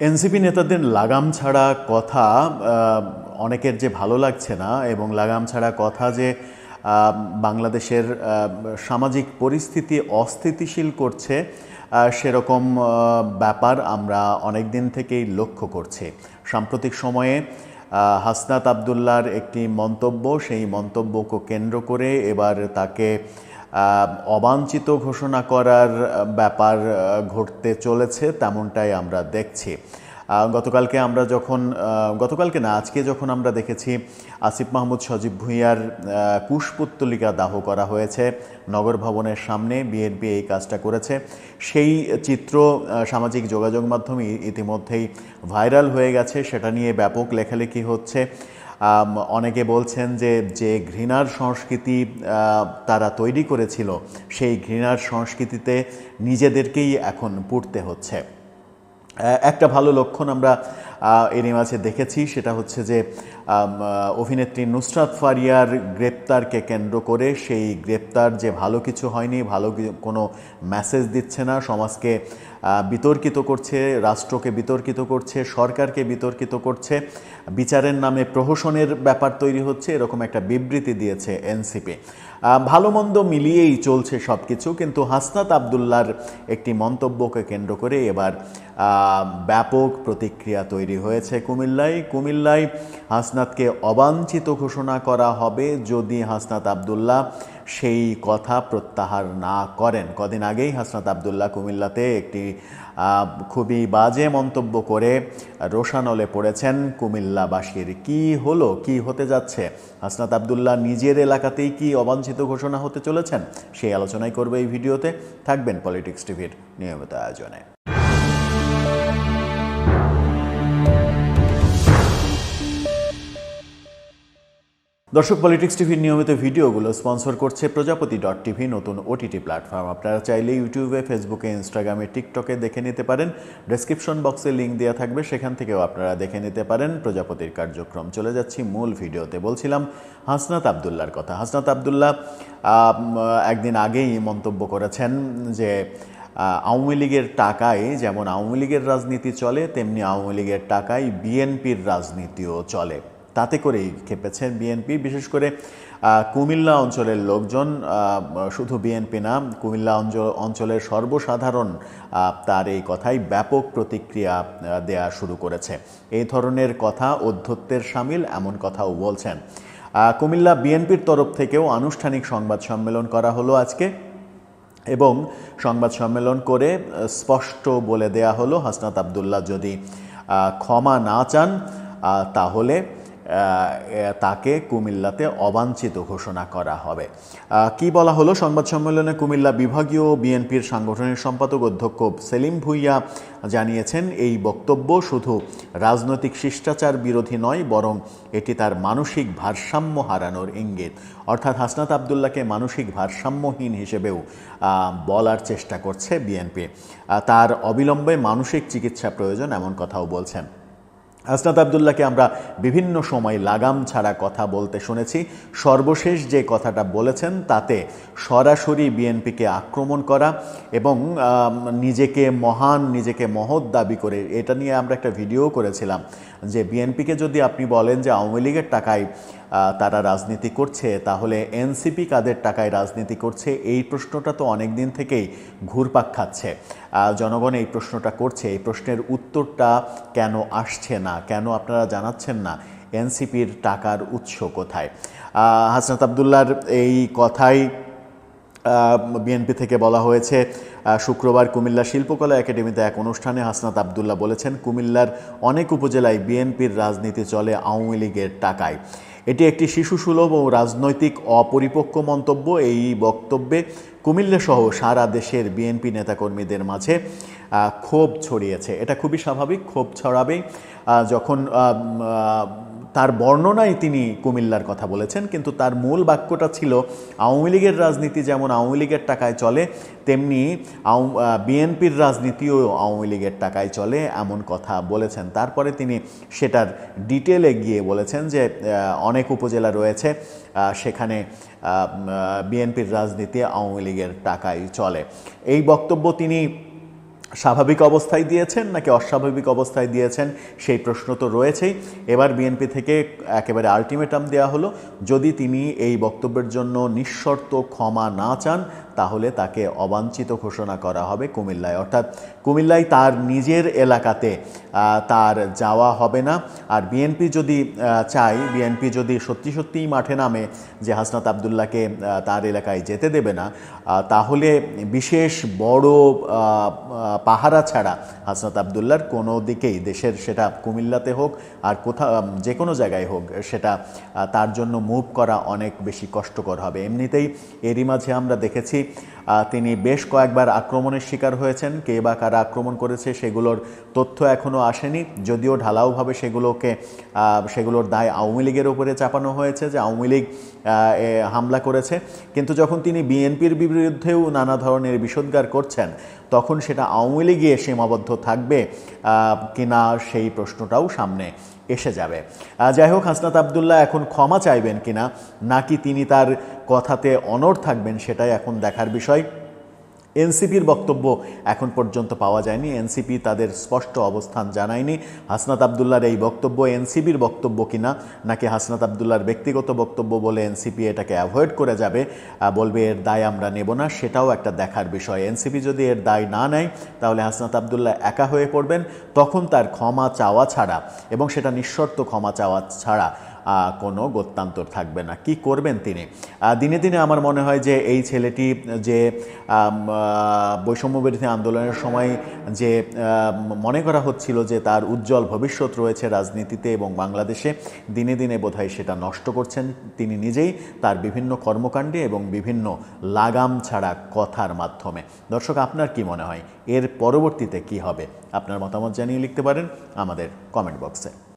NCP নেতাদের লাগাম ছাড়া কথা অনেকের যে ভালো লাগছে না এবং লাগাম ছাড়া কথা যে বাংলাদেশের সামাজিক পরিস্থিতি অস্থিতিশীল করছে সেরকম ব্যাপার আমরা অনেক দিন থেকেই লক্ষ্য করছি। সাম্প্রতিক সময়ে হাসনাত আবদুল্লার একটি মন্তব্য, সেই মন্তব্যকে কেন্দ্র করে এবার তাকে অবাঞ্ছিত ঘোষণা করার ব্যাপার ঘটতে চলেছে তেমনটাই আমরা দেখছি। গতকালকে আমরা যখন গতকালকে না, আজকে যখন আমরা দেখেছি, আসিফ মাহমুদ, সজীব ভুঁইয়ার কুশপুত্তলিকা দাহ করা হয়েছে নগর ভবনের সামনে, বিএনপি এই কাজটা করেছে। সেই চিত্র সামাজিক যোগাযোগ মাধ্যমে ইতিমধ্যেই ভাইরাল হয়ে গেছে। সেটা নিয়ে ব্যাপক লেখালেখি হচ্ছে। অনেকে বলছেন যে যে ঘৃণার সংস্কৃতি তারা তৈরি করেছিল, সেই ঘৃণার সংস্কৃতিতে নিজেদেরকেই এখন পুড়তে হচ্ছে। একটা ভালো লক্ষণ আমরা মাঝে দেখেছি, সেটা হচ্ছে যে অভিনেত্রী নুসরাত ফারিয়ার গ্রেপ্তারকে কেন্দ্র করে সেই গ্রেপ্তার যে ভালো কিছু হয়নি, ভালো কোনো মেসেজ দিচ্ছে না, সমাজকে বিতর্কিত করছে, রাষ্ট্রকে বিতর্কিত করছে, সরকারকে বিতর্কিত করছে, বিচারের নামে প্রহসনের ব্যাপার তৈরি হচ্ছে, এরকম একটা বিবৃতি দিয়েছে এনসিপি। ভালো মন্দ মিলিয়েই চলছে সব কিছু কিন্তু হাসনাত আবদুল্লার একটি মন্তব্যকে কেন্দ্র করে এবার ব্যাপক প্রতিক্রিয়া তৈরি হয়েছে কুমিল্লায়। কুমিল্লায় হাসনাতকে অবাঞ্ছিত ঘোষণা করা হবে যদি হাসনাত আবদুল্লাহ সেই কথা প্রত্যাহার না করেন। কদিন আগেই হাসনাত আবদুল্লাহ কুমিল্লাতে একটি খুবই বাজে মন্তব্য করে রোশানলে পড়েছেন, কুমিল্লাবাসীর কি হলো? কি হতে যাচ্ছে? হাসনাত আবদুল্লাহ নিজের এলাকাতেই কি অবাঞ্ছিত ঘোষণা হতে চলেছেন? সেই আলোচনাই করবে এই ভিডিওতে। থাকবেন পলিটিক্স টিভির নিয়মিত আয়োজনে। দর্শক পলিটিক্স টিভির নিয়মিত ভিডিওগুলো স্পন্সর করছে প্রজাপতি ডট টিভি নতুন ওটিটি প্ল্যাটফর্ম আপনারা চাইলে ইউটিউবে ফেসবুকে ইনস্টাগ্রামে টিকটকে দেখে নিতে পারেন। ডেসক্রিপশন বক্সে লিঙ্ক দেওয়া থাকবে, সেখান থেকেও আপনারা দেখে নিতে পারেন প্রজাপতির কার্যক্রম। চলে যাচ্ছি মূল ভিডিওতে। বলছিলাম হাসনাত আবদুল্লার কথা। হাসনাত আবদুল্লাহ একদিন আগেই মন্তব্য করেছেন যে আওয়ামী লীগের টাকায় যেমন আওয়ামী লীগের রাজনীতি চলে, তেমনি আওয়ামী লীগের টাকায় বিএনপির রাজনীতিও চলে। তাতে করেই খেপেছেন বিএনপি। বিশেষ করে কুমিল্লা অঞ্চলের লোকজন শুধু বিএনপি না, কুমিল্লা অঞ্চল, অঞ্চলের সর্বসাধারণ তার এই কথাই ব্যাপক প্রতিক্রিয়া দেয়া শুরু করেছে। এই ধরনের কথা অধ্যত্বের সামিল, এমন কথাও বলছেন। কুমিল্লা বিএনপির তরফ থেকেও আনুষ্ঠানিক সংবাদ সম্মেলন করা হলো আজকে এবং সংবাদ সম্মেলন করে স্পষ্ট বলে দেয়া হলো হাসনাত আবদুল্লাহ যদি ক্ষমা না চান তাহলে তাকে কুমিল্লাতে অবাঞ্ছিত ঘোষণা করা হবে। কি বলা হলো? সংবাদ সম্মেলনে কুমিল্লা বিভাগীয় বিএনপির সাংগঠনিক সম্পাদক অধ্যক্ষ সেলিম ভুইয়া জানিয়েছেন, এই বক্তব্য শুধু রাজনৈতিক শিষ্টাচার বিরোধী নয়, বরং এটি তার মানসিক ভারসাম্য হারানোর ইঙ্গিত। অর্থাৎ হাসনাত আবদুল্লাকে মানসিক ভারসাম্যহীন হিসেবেও বলার চেষ্টা করছে বিএনপি। তার অবিলম্বে মানসিক চিকিৎসা প্রয়োজন, এমন কথাও বলছেন। হাসনাত আবদুল্লাহকে আমরা বিভিন্ন সময় লাগাম ছাড়া কথা বলতে শুনেছি। সর্বশেষ যে কথাটা বলেছেন, তাতে সরাসরি বিএনপিকে আক্রমণ করা এবং নিজেকে মহান, নিজেকে মহৎ দাবি করে, এটা নিয়ে আমরা একটা ভিডিও করেছিলাম। যে বিএনপিকে যদি আপনি বলেন যে আওয়ামী লীগের টাকায় তারা রাজনীতি করছে, তাহলে এনসিপি কাদের টাকায় রাজনীতি করছে? এই প্রশ্নটা তো অনেক দিন থেকেই ঘুরপাক খাচ্ছে। জনগণ এই প্রশ্নটা করছে। এই প্রশ্নের উত্তরটা কেন আসছে না? কেন আপনারা জানাচ্ছেন না এনসিপির টাকার উৎস কোথায়? হাসনাত আবদুল্লার এই কথাই বিএনপি থেকে বলা হয়েছে শুক্রবার কুমিল্লা শিল্পকলা একাডেমিতে এক অনুষ্ঠানে হাসনাত আবদুল্লাহ বলেছেন কুমিল্লার অনেক উপজেলায় বিএনপির রাজনীতি চলে আওয়ামী লীগের টাকায়। এটি একটি শিশুসুলভ ও রাজনৈতিক অপরিপক্ক মন্তব্য। এই বক্তব্যে কুমিল্লা সহ সারা দেশের বিএনপি নেতাকর্মীদের মাঝে ক্ষোভ ছড়িয়েছে। এটা খুবই স্বাভাবিক ক্ষোভ ছড়াবেই আহ, যখন তার বর্ণনায় তিনি কুমিল্লার কথা বলেছেন, কিন্তু তার মূল বাক্যটা ছিল, আওয়ামী লীগের রাজনীতি যেমন আওয়ামী লীগের টাকায় চলে, তেমনি বিএনপির রাজনীতিও আওয়ামী লীগের টাকায় চলে, এমন কথা বলেছেন। তারপরে তিনি সেটার ডিটেলে গিয়ে বলেছেন যে অনেক উপজেলা রয়েছে সেখানে বিএনপির রাজনীতি আওয়ামী লীগের টাকায় চলে। এই বক্তব্য তিনি স্বাভাবিক অবস্থায় দিয়েছেন নাকি অস্বাভাবিক অবস্থায় দিয়েছেন সেই প্রশ্ন তো রয়েছেই। এবার বিএনপি থেকে একেবারে আলটিমেটাম দেওয়া হলো যদি তিনি এই বক্তব্যের জন্য নিঃশর্ত ক্ষমা না চান তাহলে তাকে অবাঞ্ছিত ঘোষণা করা হবে কুমিল্লায়। অর্থাৎ কুমিল্লায় তার নিজের এলাকাতে তার যাওয়া হবে না। আর বিএনপি যদি চাই বিএনপি যদি সত্যি সত্যিই মাঠে নামে যে হাসনাত আবদুল্লাহকে আহ, তার এলাকায় যেতে দেবে না তাহলে বিশেষ বড় পাহারা ছাড়া। হাসনাত আবদুল্লার কোনো দিকেই, দেশের সেটা কুমিল্লাতে হোক আর কোথাও যে কোনো জায়গায় হোক, সেটা তার জন্য মুভ করা অনেক বেশি কষ্টকর হবে। এমনিতেই এরই মাঝে আমরা দেখেছি তিনি বেশ কয়েকবার আক্রমণের শিকার হয়েছেন। কে বা কারা আক্রমণ করেছে সেগুলোর তথ্য এখনও আসেনি। যদিও ঢালাওভাবে সেগুলোকে সেগুলোর দায় আওয়ামী লীগের উপরে চাপানো হয়েছে যে আওয়ামী লীগ হামলা করেছে। কিন্তু যখন তিনি বিএনপির বিরুদ্ধেও নানা ধরনের বিষোদ্গার করছেন, তখন সেটা আওয়ামী লীগে সীমাবদ্ধ থাকবে কিনা সেই প্রশ্নটাও সামনে এসে যাবে। যাই হোক, হাসনাত আবদুল্লাহ এখন ক্ষমা চাইবেন কিনা, নাকি তিনি তার কথাতে অনর থাকবেন সেটাই এখন দেখার বিষয়। এনসিপির বক্তব্য এখন পর্যন্ত পাওয়া যায়নি। এনসিপি তাদের স্পষ্ট অবস্থান জানায়নি। হাসনাত আবদুল্লার এই বক্তব্য এনসিপির বক্তব্য কিনা, নাকি হাসনাত আবদুল্লার ব্যক্তিগত বক্তব্য বলে এনসিপি এটাকে অ্যাভয়েড করে যাবে বলবে এর দায় আমরা নেব না, সেটাও একটা দেখার বিষয়। এনসিপি যদি এর দায় না নেয়, তাহলে হাসনাত আবদুল্লাহ একা হয়ে পড়বেন, তখন তার ক্ষমা চাওয়া ছাড়া, এবং সেটা নিঃশর্ত ক্ষমা চাওয়া ছাড়া কোনো গত্যান্তর থাকবে না। কি করবেন তিনি? দিনে দিনে আমার মনে হয় যে এই ছেলেটি যে আম, আহ, বৈষম্য বিরোধী আন্দোলনের সময় যে মনে করা হচ্ছিল যে তার উজ্জ্বল ভবিষ্যৎ রয়েছে রাজনীতিতে এবং বাংলাদেশে দিনে দিনে বোধহয় সেটা নষ্ট করছেন তিনি নিজেই তার বিভিন্ন কর্মকাণ্ডে এবং বিভিন্ন লাগাম ছাড়া কথার মাধ্যমে। দর্শক আপনার কি মনে হয়? এর পরবর্তীতে কি হবে? আপনার মতামত জানিয়ে লিখতে পারেন আমাদের কমেন্ট বক্সে।